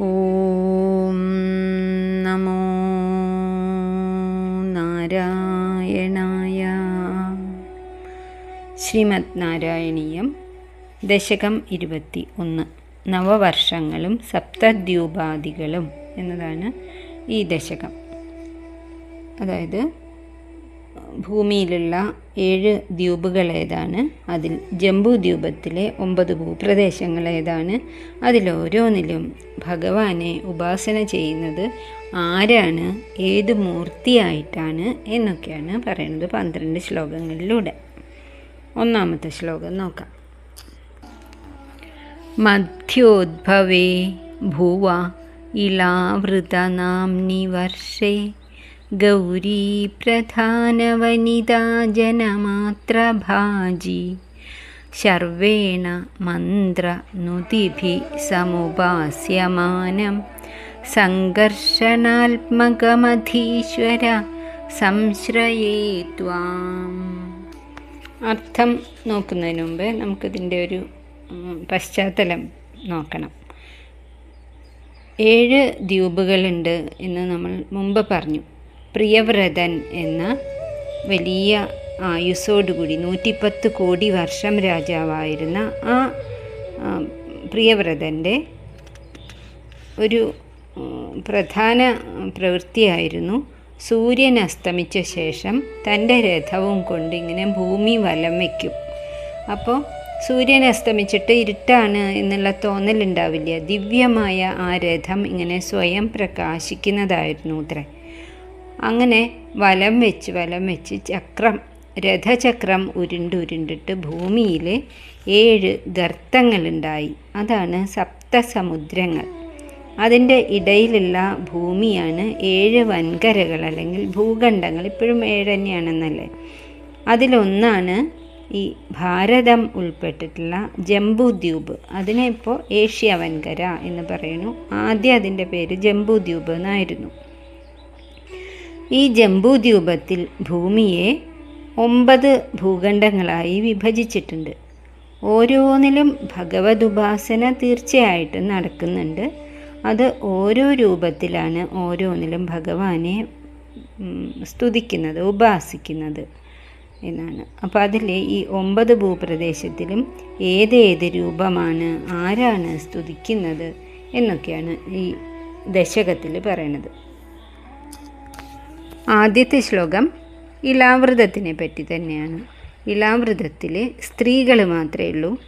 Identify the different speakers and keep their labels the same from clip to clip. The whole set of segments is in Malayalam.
Speaker 1: ഓം നമോ നാരായണായ. ശ്രീമദ് നാരായണീയം ദശകം ഇരുപത്തി ഒന്ന് നവവർഷങ്ങളും സപ്തദ്യൂപാധികളും എന്നതാണ് ഈ ദശകം. അതായത് ഭൂമിയിലുള്ള ഏഴ് ദ്വീപുകൾ ഏതാണ്? അതിൽ ജംബു ദ്വീപത്തിലെ ഒമ്പത് ഭൂപ്രദേശങ്ങൾ ഏതാണ്? അതിലോരോന്നിലും ഭഗവാനെ ഉപാസന ചെയ്യുന്നത് ആരാണ്? ഏത് മൂർത്തിയായിട്ടാണ്? എന്നൊക്കെയാണ് പറയുന്നത് പന്ത്രണ്ട് ശ്ലോകങ്ങളിലൂടെ. ഒന്നാമത്തെ ശ്ലോകം നോക്കാം. മധ്യോദ്ഭവേ ഭുവ ഇളാവൃതനാംനി വർഷേ ജനമാത്രഭാജി ശർവേണ മന്ത്രനുതിഭി സമുപാസ്യമാനം. സംഘർഷണാത്മകമധീശ്വര സംശ്രയേ ത്വാം. അർത്ഥം നോക്കുന്നതിന് മുമ്പ് നമുക്കിതിന്റെ ഒരു പശ്ചാത്തലം നോക്കണം. ഏഴ് ദ്വീപുകളുണ്ട് എന്ന് നമ്മൾ മുമ്പ് പറഞ്ഞു. പ്രിയവ്രതൻ എന്ന വലിയ ആയുസ്സോടുകൂടി നൂറ്റിപ്പത്ത് കോടി വർഷം രാജാവായിരുന്ന ആ ആ, പ്രിയവ്രതന്റെ ഒരു പ്രധാന പ്രവൃത്തിയായിരുന്നു സൂര്യൻ അസ്തമിച്ച ശേഷം തന്റെ രഥവും കൊണ്ട് ഇങ്ങനെ ഭൂമി വലം വയ്ക്കും. അപ്പോൾ സൂര്യൻ അസ്തമിച്ചിട്ട് ഇരുട്ടാണ് എന്നുള്ള തോന്നലുണ്ടാവില്ല? ദിവ്യമായ ആ രഥം ഇങ്ങനെ സ്വയം പ്രകാശിക്കുന്നതായിരുന്നു അത്രേ അങ്ങനെ വലം വെച്ച് വലം വെച്ച് ചക്രം രഥചക്രം ഉരുണ്ടുരുണ്ടിട്ട് ഭൂമിയിൽ ഏഴ് ഗർത്തങ്ങളുണ്ടായി. അതാണ് സപ്തസമുദ്രങ്ങൾ. അതിന്റെ ഇടയിലുള്ള ഭൂമിയാണ് ഏഴ് വൻകരകൾ അല്ലെങ്കിൽ ഭൂഖണ്ഡങ്ങൾ. ഇപ്പോഴും ഏഴ് തന്നെയാണെന്നല്ലേ? അതിലൊന്നാണ് ഈ ഭാരതം ഉൾപ്പെട്ടിട്ടുള്ള ജംബുദ്വീപ്. അതിനെ ഇപ്പോൾ ഏഷ്യ വൻകര എന്ന് പറയുന്നു. ആദ്യം അതിന്റെ പേര് ജംബുദ്വീപ് എന്നായിരുന്നു. ഈ ജംബൂദ്വീപത്തിൽ ഭൂമിയെ ഒമ്പത് ഭൂഖണ്ഡങ്ങളായി വിഭജിച്ചിട്ടുണ്ട്. ഓരോന്നിലും ഭഗവത് ഉപാസന തീർച്ചയായിട്ടും നടക്കുന്നുണ്ട്. അത് ഓരോ രൂപത്തിലാണ് ഓരോന്നിലും ഭഗവാനെ സ്തുതിക്കുന്നത് ഉപാസിക്കുന്നത് എന്നാണ്. അപ്പോൾ അതിൽ ഈ ഒമ്പത് ഭൂപ്രദേശത്തിലും ഏതേത് രൂപമാണ് ആരാണ് സ്തുതിക്കുന്നത് എന്നൊക്കെയാണ് ഈ ദശകത്തിൽ പറയണത്. ആദ്യത്തെ ശ്ലോകം ഇലാവൃതത്തിനെ പറ്റി തന്നെയാണ്. ഇലാവൃതത്തിൽ സ്ത്രീകൾ മാത്രമേ ഉള്ളൂ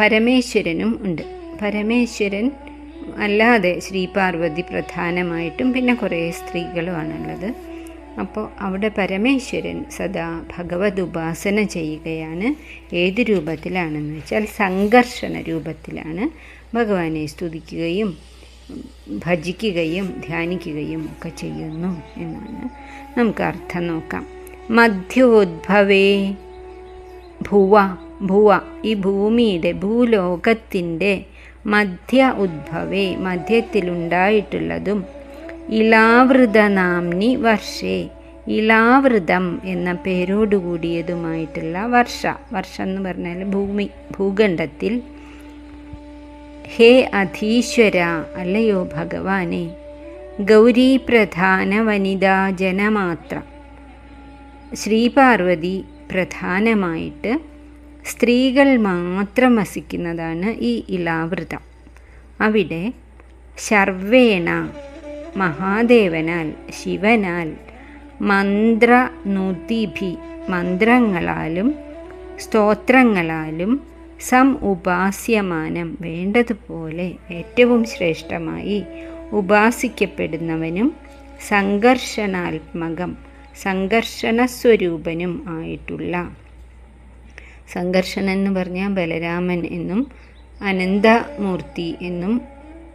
Speaker 1: പരമേശ്വരനും ഉണ്ട്. പരമേശ്വരൻ അല്ലാതെ ശ്രീപാർവതി പ്രധാനമായിട്ടും പിന്നെ കുറേ സ്ത്രീകളുമാണുള്ളത് അപ്പോൾ അവിടെ പരമേശ്വരൻ സദാ ഭഗവത് ഉപാസന ചെയ്യുകയാണ്. ഏത് രൂപത്തിലാണെന്ന് വെച്ചാൽ സംഘർഷണ രൂപത്തിലാണ്. ഭഗവാനെ സ്തുതിക്കുകയും ഭജിക്കുകയും ധ്യാനിക്കുകയും ഒക്കെ ചെയ്യുന്നു എന്നാണ് നമുക്ക് അർത്ഥം നോക്കാം. മധ്യോദ്ഭവേ ഭുവ ഭുവ ഈ ഭൂമിയുടെ ഭൂലോകത്തിന്റെ മധ്യ ഉദ്ഭവേ മധ്യത്തിലുണ്ടായിട്ടുള്ളതും ഇലാവൃതനാംനി വർഷേ ഇലാവൃതം എന്ന പേരോടുകൂടിയതുമായിട്ടുള്ള വർഷ. വർഷം എന്ന് പറഞ്ഞാൽ ഭൂമി ഭൂഖണ്ഡത്തിൽ ഹേ അധീശ്വര അല്ലയോ ഭഗവാനെ ഗൗരീ പ്രധാന വനിതാ ജനമാത്ര. ശ്രീപാർവതി പ്രധാനമായിട്ട് സ്ത്രീകൾ മാത്രം വസിക്കുന്നതാണ് ഈ ഇലാവൃതം. അവിടെ ശർവേണ മഹാദേവനാൽ ശിവനാൽ മന്ത്രനുതിഭി മന്ത്രങ്ങളാലും സ്തോത്രങ്ങളാലും സം ഉപാസ്യമാനം വേണ്ടതുപോലെ ഏറ്റവും ശ്രേഷ്ഠമായി ഉപാസിക്കപ്പെടുന്നവനും സംഘർഷണാത്മകം സംഘർഷണസ്വരൂപനും ആയിട്ടുള്ള സംഘർഷണൻ എന്ന് പറഞ്ഞാൽ ബലരാമൻ എന്നും അനന്തമൂർത്തി എന്നും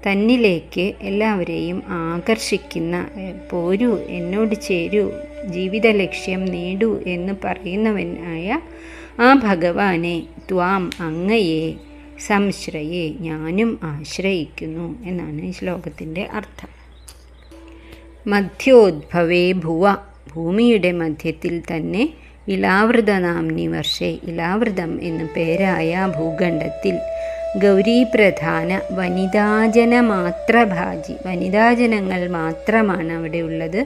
Speaker 1: തന്നിലേക്ക് എല്ലാവരെയും ആകർഷിക്കുന്ന പോരു എന്നോട് ചേരൂ ജീവിത ലക്ഷ്യം നേടൂ എന്ന് പറയുന്നവനായ ആ ഭഗവാനെ ത്വാം അങ്ങയെ സംശ്രയെ ഞാനും ആശ്രയിക്കുന്നു എന്നാണ് ഈ ശ്ലോകത്തിന്റെ അർത്ഥം. മധ്യോദ്ഭവേ ഭുവ ഭൂമിയുടെ മധ്യത്തിൽ തന്നെ ഇലാവൃതനാംനി വർഷേ ഇലാവൃതം എന്നു പേരായ ഭൂഖണ്ഡത്തിൽ ഗൗരീപ്രധാന വനിതാജന മാത്രഭാജി വനിതാജനങ്ങൾ മാത്രമാണ് അവിടെ ഉള്ളത്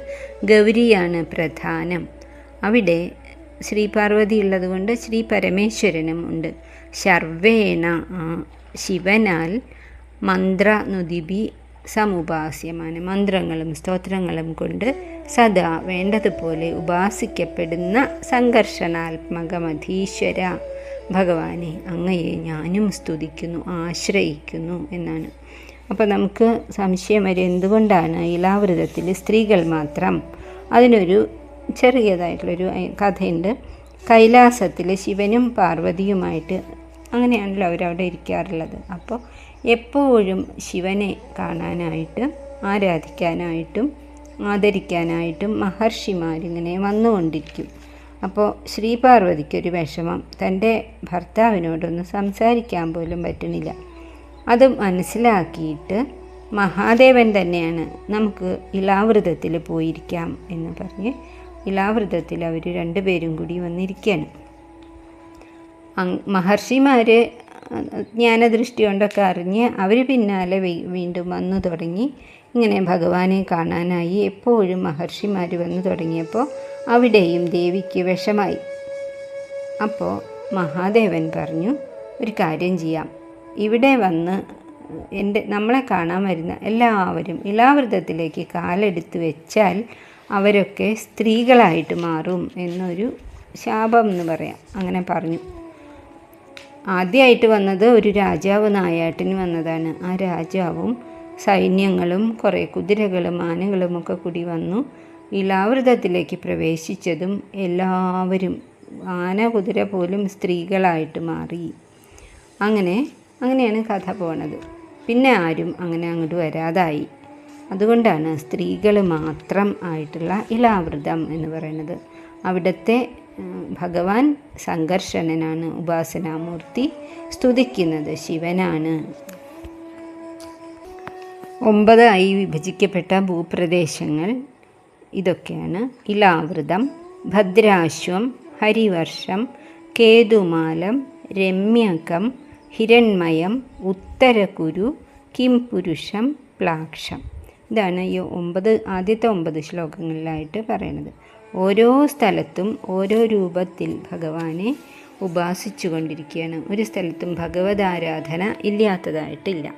Speaker 1: ഗൗരിയാണ് പ്രധാനം. അവിടെ ശ്രീ പാർവതി ഉള്ളതുകൊണ്ട് ശ്രീ പരമേശ്വരനും ഉണ്ട്. ശർവേണ ശിവനാൽ മന്ത്രനുദിപി സമുപാസ്യമാണ്. മന്ത്രങ്ങളും സ്തോത്രങ്ങളും കൊണ്ട് സദാ വേണ്ടതുപോലെ ഉപാസിക്കപ്പെടുന്ന സംഘർഷണാത്മകമധീശ്വര ഭഗവാനെ അങ്ങയെ ഞാനും സ്തുതിക്കുന്നു ആശ്രയിക്കുന്നു എന്നാണ്. അപ്പോൾ നമുക്ക് സംശയം വരെ എന്തുകൊണ്ടാണ് ഇലാവൃതത്തിൽ സ്ത്രീകൾ മാത്രം അതിനൊരു ചെറിയതായിട്ടുള്ളൊരു കഥയുണ്ട്. കൈലാസത്തിൽ ശിവനും പാർവതിയുമായിട്ട് അങ്ങനെയാണല്ലോ അവരവിടെ ഇരിക്കാറുള്ളത്. അപ്പോൾ എപ്പോഴും ശിവനെ കാണാനായിട്ട് ആരാധിക്കാനായിട്ടും ആദരിക്കാനായിട്ടും മഹർഷിമാരിങ്ങനെ വന്നുകൊണ്ടിരിക്കും. അപ്പോൾ ശ്രീപാർവതിക്കൊരു വിഷമം തന്റെ ഭർത്താവിനോടൊന്ന് സംസാരിക്കാൻ പോലും പറ്റുന്നില്ല അത് മനസ്സിലാക്കിയിട്ട് മഹാദേവൻ തന്നെയാണ് നമുക്ക് ഇളാവൃതത്തിൽ പോയിരിക്കാം എന്ന് പറഞ്ഞ് ഇലാവൃതത്തിൽ അവർ രണ്ടുപേരും കൂടി വന്നിരിക്കുകയാണ്. മഹർഷിമാർ ജ്ഞാനദൃഷ്ടി കൊണ്ടൊക്കെ അറിഞ്ഞ് അവർ പിന്നാലെ വീണ്ടും വന്നു തുടങ്ങി. ഇങ്ങനെ ഭഗവാനെ കാണാനായി എപ്പോഴും മഹർഷിമാർ വന്നു തുടങ്ങിയപ്പോൾ അവിടെയും ദേവിക്ക് വിഷമായി. അപ്പോൾ മഹാദേവൻ പറഞ്ഞു ഒരു കാര്യം ചെയ്യാം. ഇവിടെ വന്ന് എന്റെ നമ്മളെ കാണാൻ വരുന്ന എല്ലാവരും ഇലാവൃതത്തിലേക്ക് കാലെടുത്ത് വെച്ചാൽ അവരൊക്കെ സ്ത്രീകളായിട്ട് മാറും എന്നൊരു ശാപം എന്ന് പറയാം. അങ്ങനെ പറഞ്ഞു. ആദ്യമായിട്ട് വന്നത് ഒരു രാജാവ് നായാട്ടിന് വന്നതാണ്. ആ രാജാവും സൈന്യങ്ങളും കുറേ കുതിരകളും ആനകളും ഒക്കെ കൂടി വന്നു. ഇലാവൃതത്തിലേക്ക് പ്രവേശിച്ചതും എല്ലാവരും ആന കുതിര പോലും സ്ത്രീകളായിട്ട് മാറി. അങ്ങനെ അങ്ങനെയാണ് കഥ പോണത്. പിന്നെ ആരും അങ്ങനെ അങ്ങോട്ട് വരാതായി. അതുകൊണ്ടാണ് സ്ത്രീകൾ മാത്രം ആയിട്ടുള്ള ഇലാവൃതം എന്ന് പറയുന്നത്. അവിടുത്തെ ഭഗവാൻ സംഘർഷണനാണ് ഉപാസനാമൂർത്തി സ്തുതിക്കുന്നത് ശിവനാണ്. ഒമ്പതായി വിഭജിക്കപ്പെട്ട ഭൂപ്രദേശങ്ങൾ ഇതൊക്കെയാണ്. ഇലാവൃതം ഭദ്രാശ്വം ഹരിവർഷം കേതുമാലം രമ്യകം ഹിരൺമയം ഉത്തരകുരു കിംപുരുഷം പ്ലാക്ഷം. ഇതാണ് ഈ ഒമ്പത് ആദ്യത്തെ ഒമ്പത് ശ്ലോകങ്ങളിലായിട്ട് പറയുന്നത് ഓരോ സ്ഥലത്തും ഓരോ രൂപത്തിൽ ഭഗവാനെ ഉപാസിച്ചു കൊണ്ടിരിക്കുകയാണ് ഒരു സ്ഥലത്തും ഭഗവത് ആരാധന ഇല്ലാത്തതായിട്ടില്ല.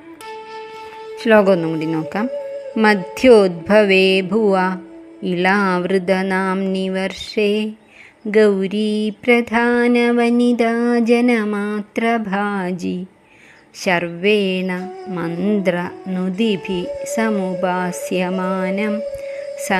Speaker 1: ശ്ലോകം ഒന്നും കൂടി നോക്കാം. മധ്യോദ്ഭവേ ഭുവ ഇളാവൃതനാംനി വർഷേ ഗൗരീ പ്രധാന വനിതാ ജനമാത്രഭാജി ശർവേണ മന്ത്രനുദിഭി സമുപാസ്യമാനം